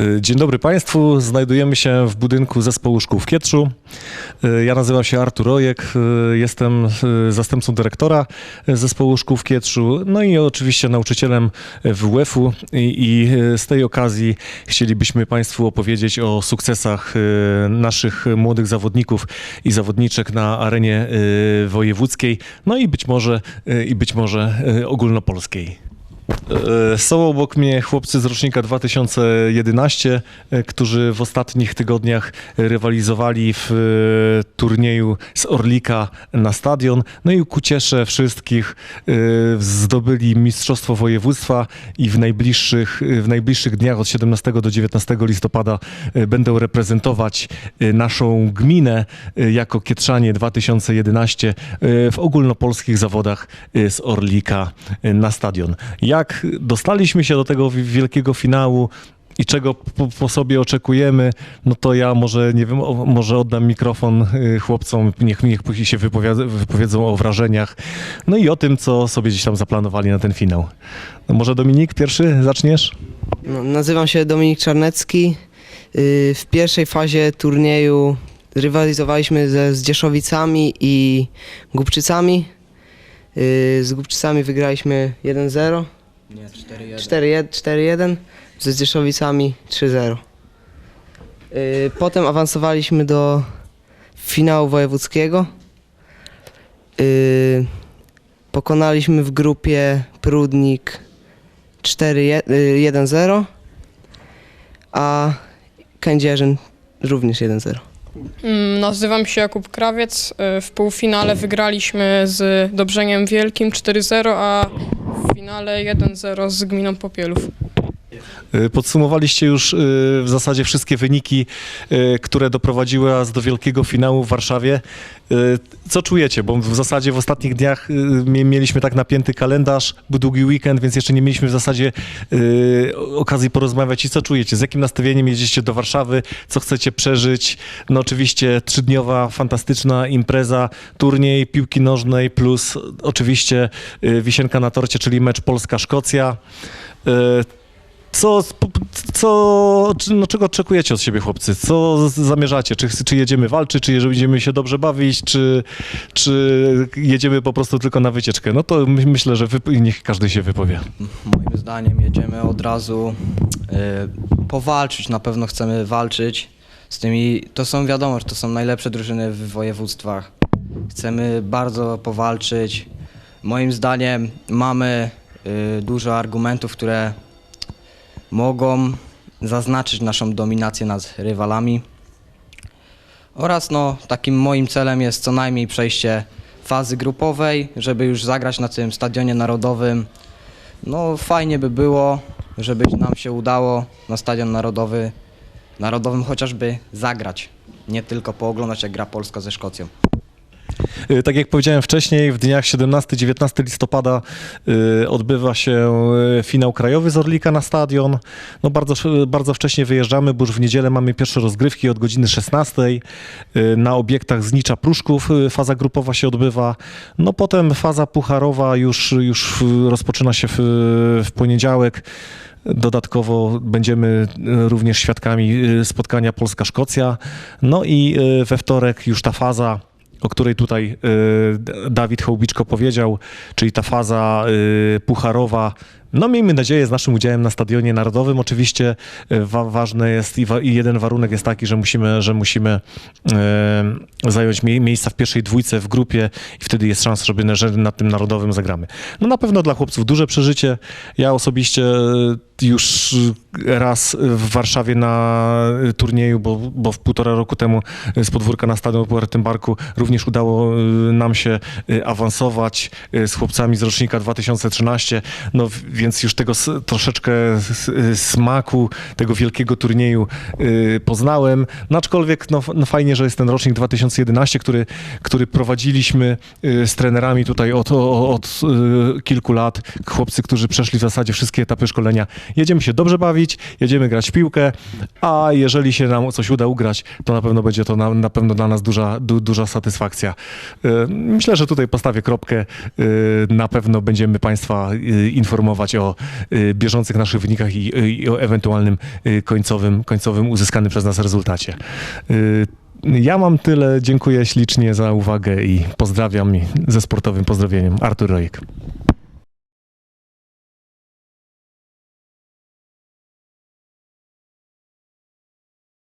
Y, Dzień dobry Państwu. Znajdujemy się w budynku zespołu szkół w Kietrzu. Y, Ja nazywam się Artur Rojek. y, Jestem zastępcą dyrektora zespołu szkół w Kietrzu. No i oczywiście nauczycielem WF-u I, z tej okazji chcielibyśmy Państwu opowiedzieć o sukcesach naszych młodych zawodników i zawodniczek na arenie wojewódzkiej, no i być może, i być może ogólnopolskiej. E, Są obok mnie chłopcy z rocznika 2011, e, którzy w ostatnich tygodniach rywalizowali w e, turnieju z Orlika na stadion. No i ku ciesze wszystkich zdobyli Mistrzostwo Województwa i w najbliższych, w najbliższych dniach od 17 do 19 listopada będą reprezentować naszą gminę jako Kietrzanie 2011 e, w ogólnopolskich zawodach z Orlika na stadion. Jak dostaliśmy się do tego wi- wielkiego finału i czego po, po sobie oczekujemy, no to ja może, nie wiem, o, może oddam mikrofon y, chłopcom, niech, niech się wypowiada, wypowiedzą o wrażeniach, no i o tym, co sobie gdzieś tam zaplanowali na ten finał. No może Dominik, pierwszy zaczniesz? No, nazywam się Dominik Czarnecki. Yy, W pierwszej fazie turnieju rywalizowaliśmy ze Zdzieszowicami i Głubczycami. Yy, Z Głubczycami wygraliśmy 1-0, Nie, 4-1. 4-1, 4-1, ze Zdzieszowicami 3-0. Yy, Potem awansowaliśmy do finału wojewódzkiego. Yy, Pokonaliśmy w grupie Prudnik 4 1-0, a Kędzierzyn również 1-0. Mm, Nazywam się Jakub Krawiec. Y, W półfinale wygraliśmy z Dobrzeniem Wielkim 4-0, a finale 1-0 z Gminą Popielów. Y, Podsumowaliście już y, w zasadzie wszystkie wyniki, y, które doprowadziły nas do wielkiego finału w Warszawie. Co czujecie? Bo w zasadzie w ostatnich dniach mie- mieliśmy tak napięty kalendarz, był długi weekend, więc jeszcze nie mieliśmy w zasadzie okazji porozmawiać. I co czujecie? Z jakim nastawieniem jedziecie do Warszawy? Co chcecie przeżyć? No oczywiście trzydniowa, fantastyczna impreza, turniej piłki nożnej plus oczywiście wisienka na torcie, czyli mecz Polska-Szkocja. Co, co, no, czego oczekujecie od siebie, chłopcy? Co zamierzacie? Czy, czy jedziemy walczyć, czy jedziemy się dobrze bawić, czy, czy jedziemy po prostu tylko na wycieczkę? No to my, myślę, że niech każdy się wypowie. Moim zdaniem jedziemy od razu y, powalczyć, na pewno chcemy walczyć z tymi, to są wiadomo, że to są najlepsze drużyny w województwach. Chcemy bardzo powalczyć. Moim zdaniem mamy y, dużo argumentów, które mogą zaznaczyć naszą dominację nad rywalami. Oraz no, takim moim celem jest co najmniej przejście fazy grupowej, żeby już zagrać na tym stadionie narodowym. No fajnie by było, żeby nam się udało na stadion narodowy, narodowym chociażby zagrać. Nie tylko pooglądać jak gra Polska ze Szkocją. Y, Tak jak powiedziałem wcześniej, w dniach 17-19 listopada y, odbywa się y, finał krajowy z Orlika na stadion. No bardzo, bardzo wcześnie wyjeżdżamy, bo już w niedzielę mamy pierwsze rozgrywki od godziny 16 y, na obiektach Znicza Pruszków. Faza grupowa się odbywa. No potem faza pucharowa już, już rozpoczyna się w, w poniedziałek. Dodatkowo będziemy również świadkami spotkania Polska-Szkocja. No i we wtorek już ta faza o której tutaj y, Dawid Hołbiczko powiedział, czyli ta faza y, pucharowa. No miejmy nadzieję z naszym udziałem na Stadionie Narodowym. Oczywiście y, wa- ważne jest i, wa- i jeden warunek jest taki, że musimy, że musimy y, zająć mie- miejsca w pierwszej dwójce w grupie i wtedy jest szansa, żeby na, że na tym Narodowym zagramy. No na pewno dla chłopców duże przeżycie. Ja osobiście y, już raz w Warszawie na y, turnieju, bo, bo w półtora roku temu z podwórka na stadion po Retymbarku również udało nam się awansować z chłopcami z rocznika 2013, no więc już tego troszeczkę smaku tego wielkiego turnieju y, poznałem, no aczkolwiek no, no fajnie, że jest ten rocznik 2011, który, który prowadziliśmy y, z trenerami tutaj od, o- od y, kilku lat, chłopcy, którzy przeszli w zasadzie wszystkie etapy szkolenia Jedziemy się dobrze bawić, jedziemy grać w piłkę, a jeżeli się nam coś uda ugrać, to na pewno będzie to na, na pewno dla nas duża, du, duża satysfakcja. Myślę, że tutaj postawię kropkę. Na pewno będziemy Państwa y, informować o y, bieżących naszych wynikach i, i o ewentualnym y, końcowym, końcowym uzyskanym przez nas rezultacie. Y, Ja mam tyle. Dziękuję ślicznie za uwagę i pozdrawiam ze sportowym pozdrowieniem. Artur Rojek.